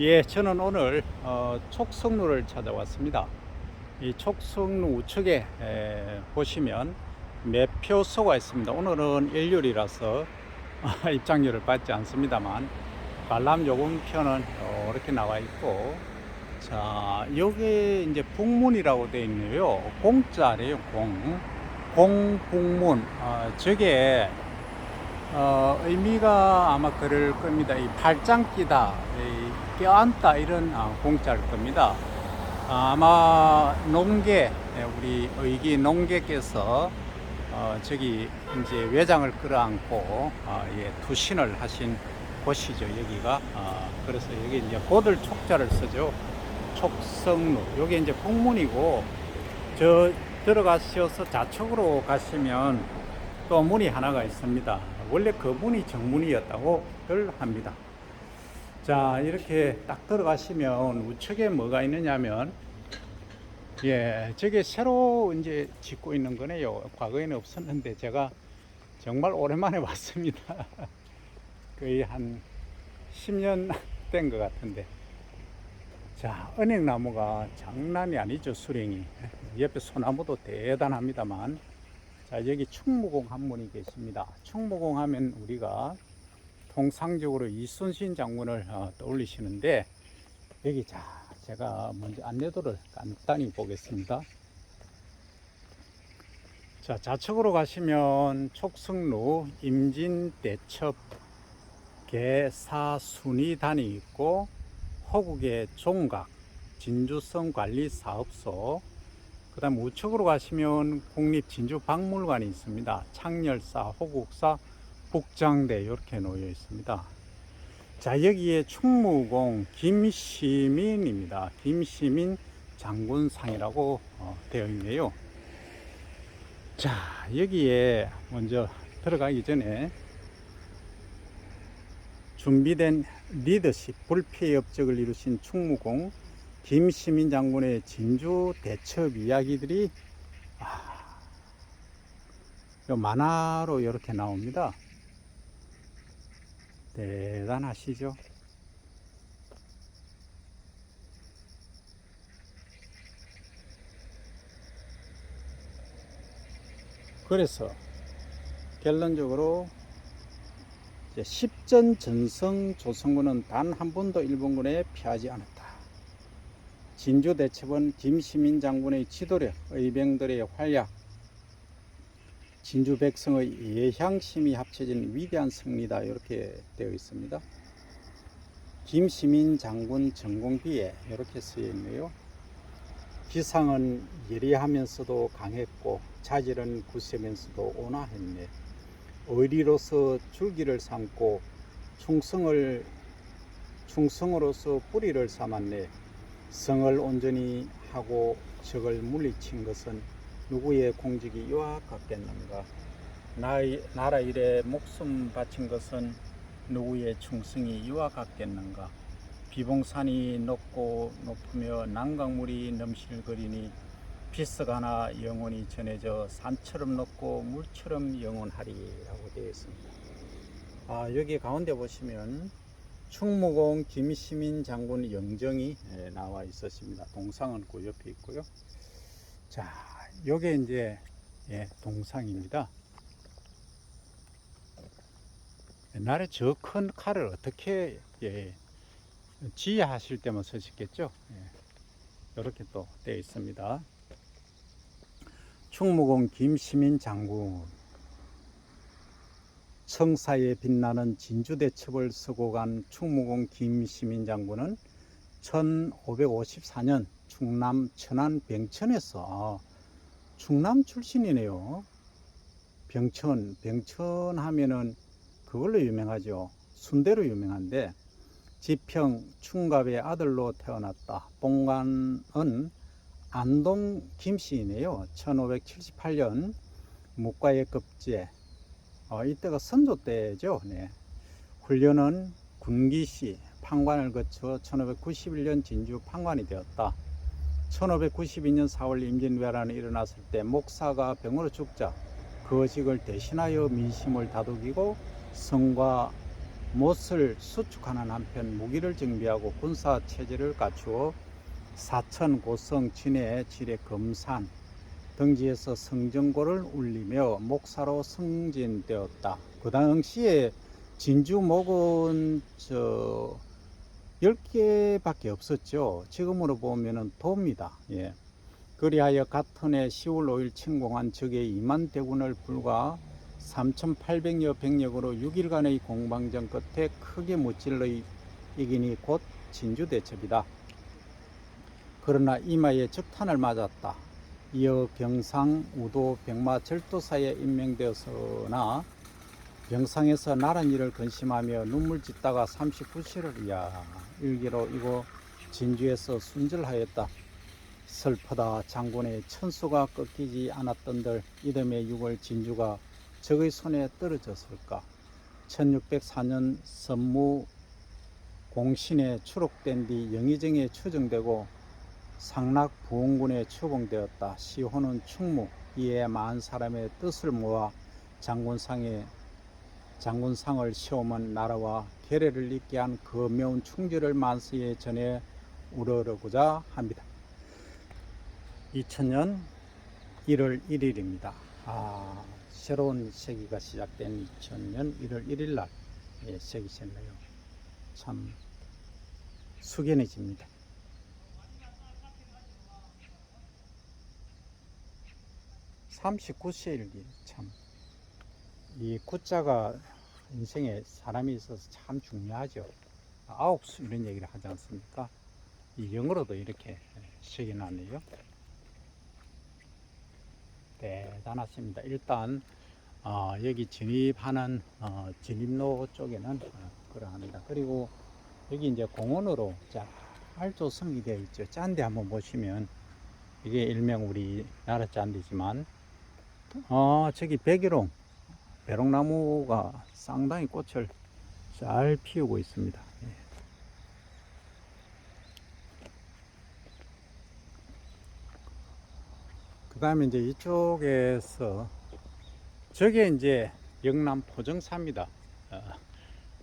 예, 저는 오늘 어, 촉성루를 찾아왔습니다. 이 촉성루 우측에 에, 보시면 매표소가 있습니다. 오늘은 일요일이라서 아, 입장료를 받지 않습니다만 관람 요금표는 이렇게 나와 있고 자 여기 이제 북문이라고 되어 있네요. 공짜래요. 공 공북문 아, 저게 어, 의미가 아마 그럴 겁니다. 이 발장 끼다, 이 껴안다 이런 아, 공짜일 겁니다. 아, 마 농계 예, 우리 의기 농계께서 어, 저기 이제 외장을 끌어안고 아, 예, 투신을 하신 곳이죠 여기가. 아, 그래서 여기 이제 고들 촉자를 쓰죠. 촉성로. 여기 이제 북문이고 저 들어가셔서 좌측으로 가시면 또 문이 하나가 있습니다. 원래 그 문이 정문이었다고들 합니다. 자, 이렇게 딱 들어가시면 우측에 뭐가 있느냐면, 예, 저게 새로 이제 짓고 있는 거네요. 과거에는 없었는데 제가 정말 오랜만에 왔습니다. 거의 한 10년 된 것 같은데. 자, 은행나무가 장난이 아니죠, 수령이. 옆에 소나무도 대단합니다만. 자, 여기 충무공 한 분이 계십니다. 충무공 하면 우리가 통상적으로 이순신 장군을 어, 떠올리시는데, 여기 자, 제가 먼저 안내도를 간단히 보겠습니다. 자, 좌측으로 가시면 촉성루 임진대첩 개사순위단이 있고, 허국의 종각 진주성 관리 사업소, 그 다음 우측으로 가시면 국립진주박물관이 있습니다. 창렬사, 호국사, 북장대 이렇게 놓여 있습니다. 자 여기에 충무공 김시민입니다. 김시민 장군상이라고 어, 되어 있네요. 자 여기에 먼저 들어가기 전에 준비된 리더십 불패 업적을 이루신 충무공 김시민 장군의 진주 대첩 이야기들이 아, 요 만화로 이렇게 나옵니다. 대단하시죠? 그래서 결론적으로 이제 10전 전성 조선군은 단 한 번도 일본군에 피하지 않았다. 진주 대첩은 김시민 장군의 지도력, 의병들의 활약, 진주 백성의 예향심이 합쳐진 위대한 승리다 이렇게 되어 있습니다. 김시민 장군 전공비에 이렇게 쓰여 있네요. 기상은 예리하면서도 강했고 자질은 굳세면서도 온화했네. 의리로서 줄기를 삼고 충성을 충성으로서 뿌리를 삼았네. 성을 온전히 하고 적을 물리친 것은 누구의 공직이 유학 같겠는가? 나의, 나라 일에 목숨 바친 것은 누구의 충성이 유학 같겠는가? 비봉산이 높고 높으며 난강물이 넘실거리니 비스가나 영원히 전해져 산처럼 높고 물처럼 영원하리라고 되어 있습니다. 아, 여기 가운데 보시면 충무공 김시민 장군 영정이 예, 나와 있었습니다. 동상은 그 옆에 있고요. 자, 요게 이제 예, 동상입니다. 옛날에 저 큰 칼을 어떻게 예, 지휘하실 때만 쓰셨겠죠? 예, 이렇게 또 되어 있습니다. 충무공 김시민 장군 청사에 빛나는 진주대첩을 쓰고 간 충무공 김시민 장군은 1554년 충남 천안 병천에서 충남 출신이네요. 병천, 병천 하면은 그걸로 유명하죠. 순대로 유명한데 지평 충갑의 아들로 태어났다. 봉관은 안동 김씨이네요. 1578년 묵과의 급제. 어, 이때가 선조 때죠. 네. 훈련은 군기시 판관을 거쳐 1591년 진주 판관이 되었다. 1592년 4월 임진왜란이 일어났을 때 목사가 병으로 죽자 그 직을 대신하여 민심을 다독이고 성과 못을 수축하는 한편 무기를 정비하고 군사 체제를 갖추어 사천 고성 진해 지뢰 금산 등지에서 성정고를 울리며 목사로 승진되었다. 그 당시에 진주 목은 저 10개밖에 없었죠. 지금으로 보면은 도입니다. 예. 그리하여 같은 해 10월 5일 침공한 적의 2만 대군을 불과 3,800여 병력으로 6일간의 공방전 끝에 크게 무찔러 이- 이기니 곧 진주 대첩이다. 그러나 이마에 적탄을 맞았다. 이어 병상, 우도, 병마, 절도사에 임명되었으나 병상에서 나란 일을 근심하며 눈물 짓다가 39시를 이야 일기로 이고 진주에서 순절하였다. 슬프다 장군의 천수가 꺾이지 않았던들 이듬해 6월 진주가 적의 손에 떨어졌을까 1604년 선무 공신에 추록된 뒤 영의정에 추정되고 상락 부원군에 추봉되었다. 시호는 충무 이에 많은 사람의 뜻을 모아 장군상에 장군상을 시험한 나라와 계례를 잇게 한그 매운 충절을 만세에 전해 우러러고자 합니다. 2000년 1월 1일입니다. 아, 새로운 세기가 시작된 2000년 1월 1일 날 예, 시작이셨네요. 참 숙연해집니다. (39세 일기) 참 이 구자가 인생에 사람이 있어서 참 중요하죠. 아홉 수 이런 얘기를 하지 않습니까? 이 영어로도 이렇게 시기 나네요. 대단하십니다. 일단 어, 여기 진입하는 어, 진입로 쪽에는 어, 그러합니다. 그리고 여기 이제 공원으로 자 알조성이 되어 있죠. 짠데 한번 보시면 이게 일명 우리 나라 짠디지만 어 저기 백일홍 배롱나무가 상당히 꽃을 잘 피우고 있습니다 예. 그 다음에 이제 이쪽에서 저게 이제 영남 포정사입니다 어,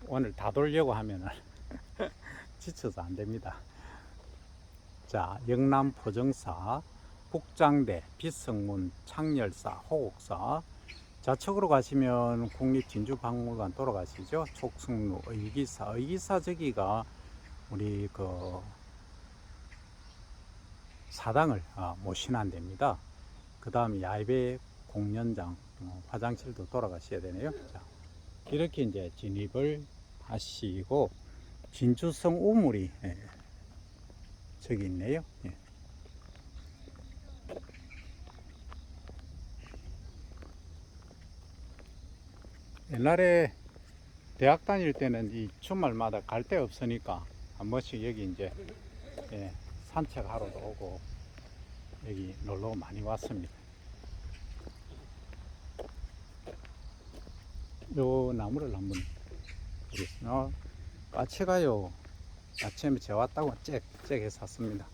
오늘 다 돌려고 하면은 지쳐서 안 됩니다. 자, 영남 포정사, 북장대, 비성문, 창열사, 호곡사. 좌측으로 가시면 국립진주박물관 돌아가시죠. 촉승루, 의기사. 의기사 저기가 우리 그 사당을 아, 모신한 데입니다. 그 다음 야외 공연장, 어, 화장실도 돌아가셔야 되네요. 자, 이렇게 이제 진입을 하시고 진주성 우물이 예, 저기 있네요. 예. 옛날에 대학 다닐 때는 이 주말마다 갈 데 없으니까 한 번씩 여기 이제 예, 산책하러도 오고 여기 놀러 많이 왔습니다. 요 나무를 한번 보겠습니다. 어, 까치가요. 아침에 재왔다고 짹짹해 샀습니다.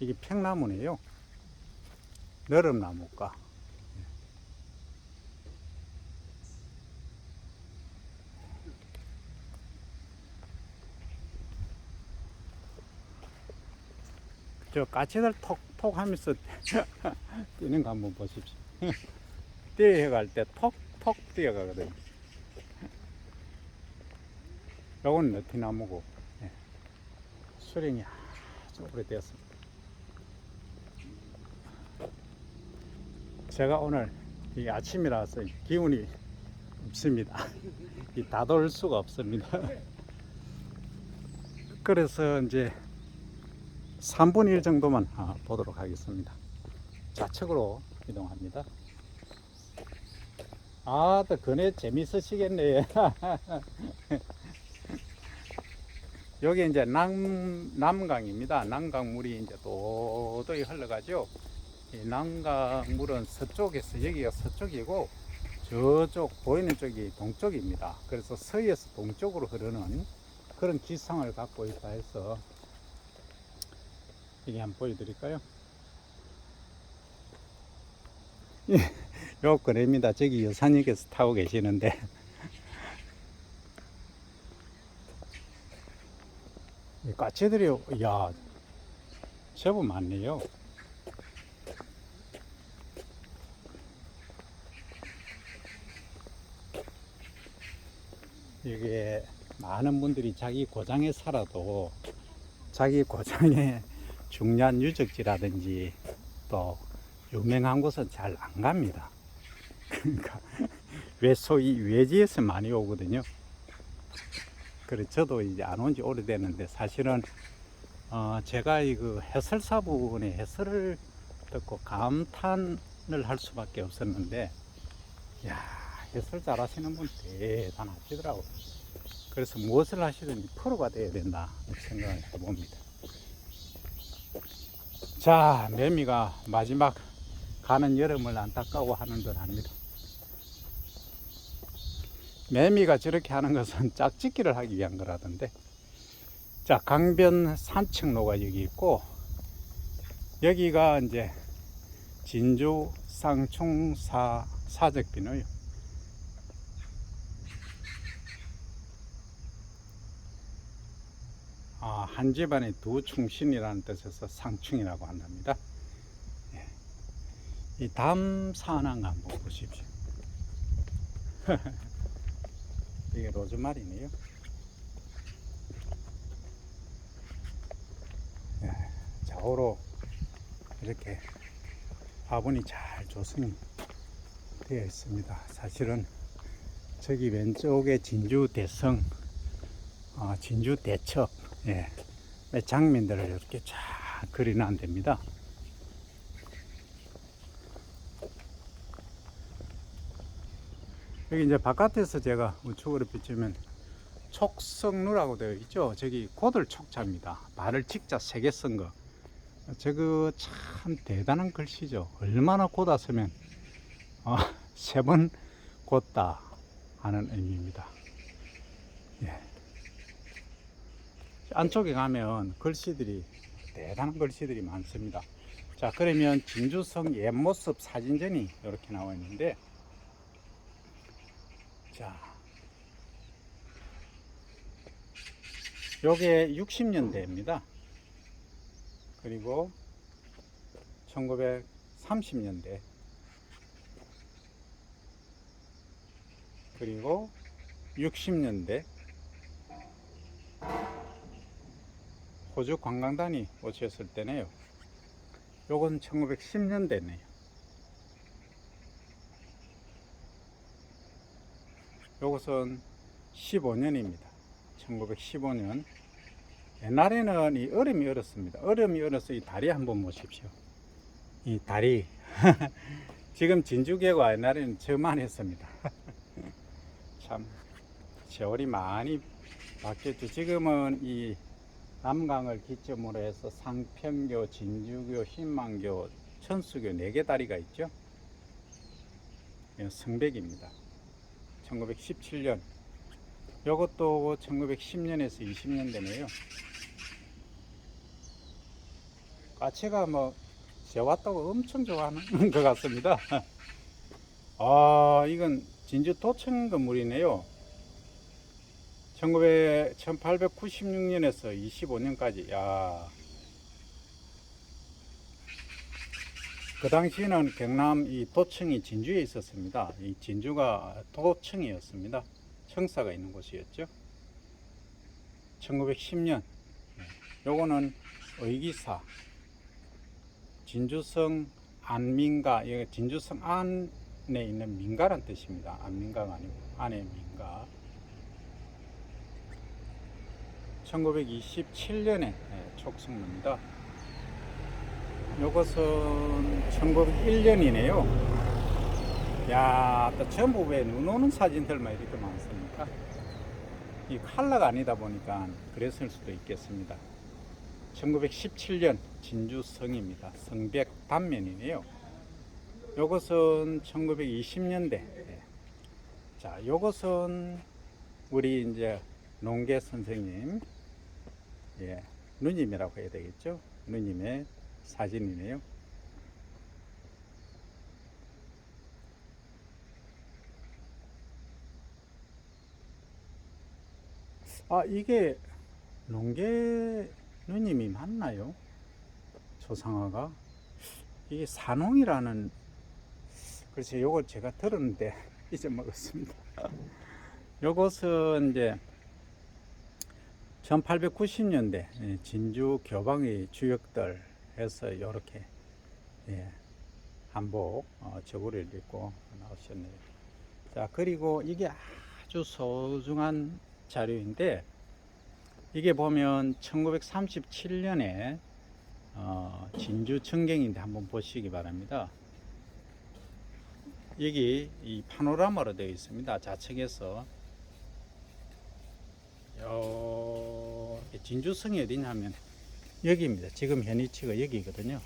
이게 팽나무네요. 너름나무가. 저 까치들 톡톡 하면서 뛰는 거 한번 보십시오. 뛰어갈 때 톡톡 뛰어가거든요. 요건 너티나무고 예. 수령이 아주 오래되었습니다. 제가 오늘 이 아침이라서 기운이 없습니다. 이 다돌 수가 없습니다. 그래서 이제 3분의 1 정도만 아, 보도록 하겠습니다. 좌측으로 이동합니다. 아, 또 그네 재밌으시겠네. 여기 이제 남, 남강입니다. 남강물이 이제 도도히 흘러가죠. 이 남강물은 서쪽에서, 여기가 서쪽이고, 저쪽, 보이는 쪽이 동쪽입니다. 그래서 서에서 동쪽으로 흐르는 그런 기상을 갖고 있다 해서, 여기 한번 보여드릴까요? 예, 요 거래입니다. 저기 여사님께서 타고 계시는데, 이 까치들이, 야, 제법 많네요. 이게 많은 분들이 자기 고장에 살아도 자기 고장에 중요한 유적지라든지 또 유명한 곳은 잘 안 갑니다. 그러니까 왜 소위 외지에서 많이 오거든요. 그래 저도 이제 안 온 지 오래됐는데 사실은 어 제가 이그 해설사 부분에 해설을 듣고 감탄을 할 수밖에 없었는데 야 해설 잘하시는 분 대단하시더라고. 그래서 무엇을 하시든지 프로가 돼야 된다 생각을 해봅니다. 자 매미가 마지막 가는 여름을 안타까워 하는 듯 합니다. 매미가 저렇게 하는 것은 짝짓기를 하기 위한 거라던데. 자, 강변 산책로가 여기 있고, 여기가 이제 진주 쌍충사 사적비누요. 아, 한 집안에 두 충신이라는 뜻에서 상충이라고 한답니다. 예. 이 담 산항 한번 보십시오. 이게 로즈마리네요. 예, 좌우로 이렇게 화분이 잘 조성이 되어 있습니다. 사실은 저기 왼쪽에 진주 대성, 어, 진주 대첩, 예, 장면들을 이렇게 쫙 그리는 됩니다. 여기 이제 바깥에서 제가 우측으로 비추면 촉성루라고 되어 있죠. 저기 고들 촉자입니다. 말을 직자 세개 쓴 거. 저거 참 대단한 글씨죠. 얼마나 쓰면 어, 세번 곧다 하는 의미입니다. 예. 안쪽에 가면 글씨들이 대단한 글씨들이 많습니다. 자 그러면 진주성 옛모습 사진전이 이렇게 나와 있는데 자, 요게 60년대입니다. 그리고 1930년대. 그리고 60년대. 호주 관광단이 오셨을 때네요. 요건 1910년대네요. 요것은 15년입니다. 1915년. 옛날에는 이 얼음이 얼었습니다. 얼음이 얼어서 이 다리 한번 보십시오. 이 다리. 지금 진주계가 옛날에는 저만 했습니다. 참, 세월이 많이 바뀌었죠. 지금은 이 남강을 기점으로 해서 상평교, 진주교, 신망교, 천수교 네 개 다리가 있죠. 성백입니다. 1917년. 이것도 1910년에서 20년 되네요. 까치가 뭐, 재왔다고 엄청 좋아하는 것 같습니다. 아, 이건 진주 도청 건물이네요. 1900, 1896년에서 25년까지, 야. 그 당시에는 경남 이 도청이 진주에 있었습니다. 이 진주가 도청이었습니다. 청사가 있는 곳이었죠. 1910년. 요거는 의기사. 진주성 안민가. 이 진주성 안에 있는 민가란 뜻입니다. 안민가가 아니고 안의 민가. 1927년에 촉성입니다. 요것은 1901년이네요. 야, 또 전부 왜 눈 오는 사진들만 이렇게 많습니까? 이 컬러가 아니다 보니까 그랬을 수도 있겠습니다. 1917년 진주성입니다. 성백 단면이네요. 요것은 1920년대. 자, 요것은 우리 이제 농계 선생님, 예, 누님이라고 해야 되겠죠? 누님의 사진이네요. 아, 이게 농계 누님이 맞나요? 조상아가 이게 산홍이라는 글쎄 요걸 제가 들었는데 잊어먹었습니다. 요것은 이제 1890년대 예, 진주 교방의 주역들 해서 이렇게 예, 한복 어, 저고리를 입고 나오셨네요. 자 그리고 이게 아주 소중한 자료인데 이게 보면 1937년에 어, 진주 청경인데 한번 보시기 바랍니다. 여기 이 파노라마로 되어 있습니다. 좌측에서 요 진주성이 어디냐면 여기입니다. 지금 현 위치가 여기거든요.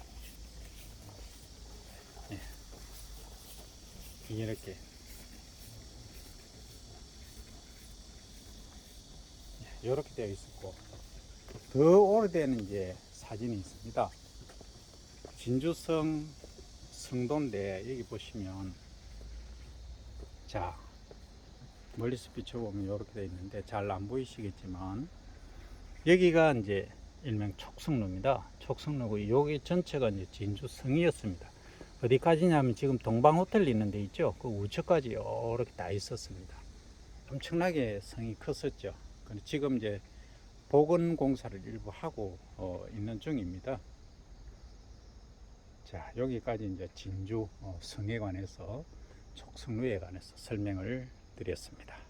예. 이렇게 이렇게 되어 있었고 더 오래된 이제 사진이 있습니다. 진주성 성도인데 여기 보시면 자 멀리서 비춰보면 이렇게 되어 있는데 잘 안 보이시겠지만 여기가 이제 일명 촉성로입니다. 촉성로고 여기 전체가 이제 진주성이었습니다. 어디까지냐면 지금 동방 호텔 있는 데 있죠. 그 우측까지 이렇게 다 있었습니다. 엄청나게 성이 컸었죠. 지금 이제 복원 공사를 일부 하고 어, 있는 중입니다. 자 여기까지 이제 진주 어, 성에 관해서 촉성루에 관해서 설명을 드렸습니다.